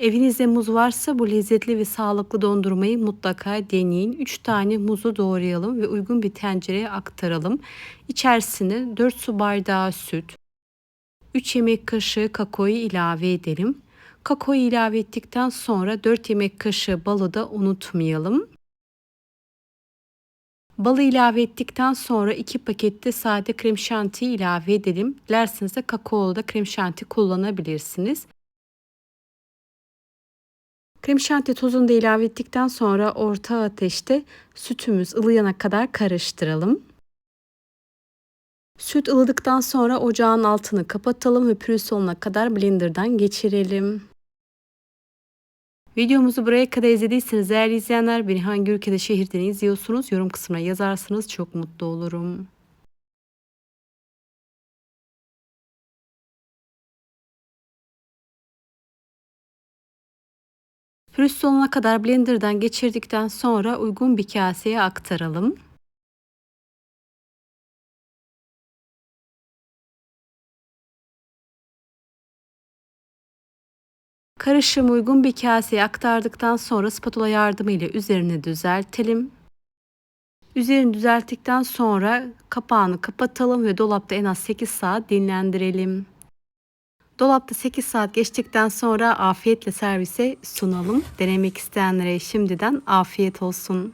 Evinizde muz varsa bu lezzetli ve sağlıklı dondurmayı mutlaka deneyin. 3 tane muzu doğrayalım ve uygun bir tencereye aktaralım. İçerisine 4 su bardağı süt, 3 yemek kaşığı kakaoyu ilave edelim. Kakaoyu ilave ettikten sonra 4 yemek kaşığı balı da unutmayalım. Balı ilave ettikten sonra 2 pakette sade krem şanti ilave edelim. Dilerseniz de kakaolu da krem şanti kullanabilirsiniz. Krem şanti tozunu da ilave ettikten sonra orta ateşte sütümüz ılıyana kadar karıştıralım. Süt ılıdıktan sonra ocağın altını kapatalım ve pürüz olana kadar blenderdan geçirelim. Videomuzu buraya kadar izlediyseniz değerli izleyenler beni hangi ülkede şehirden izliyorsunuz yorum kısmına yazarsınız çok mutlu olurum. Pürüz sonuna kadar blenderdan geçirdikten sonra uygun bir kaseye aktaralım. Karışımı uygun bir kaseye aktardıktan sonra spatula yardımıyla üzerine düzeltelim. Üzerini düzelttikten sonra kapağını kapatalım ve dolapta en az 8 saat dinlendirelim. Dolapta 8 saat geçtikten sonra afiyetle servise sunalım. Denemek isteyenlere şimdiden afiyet olsun.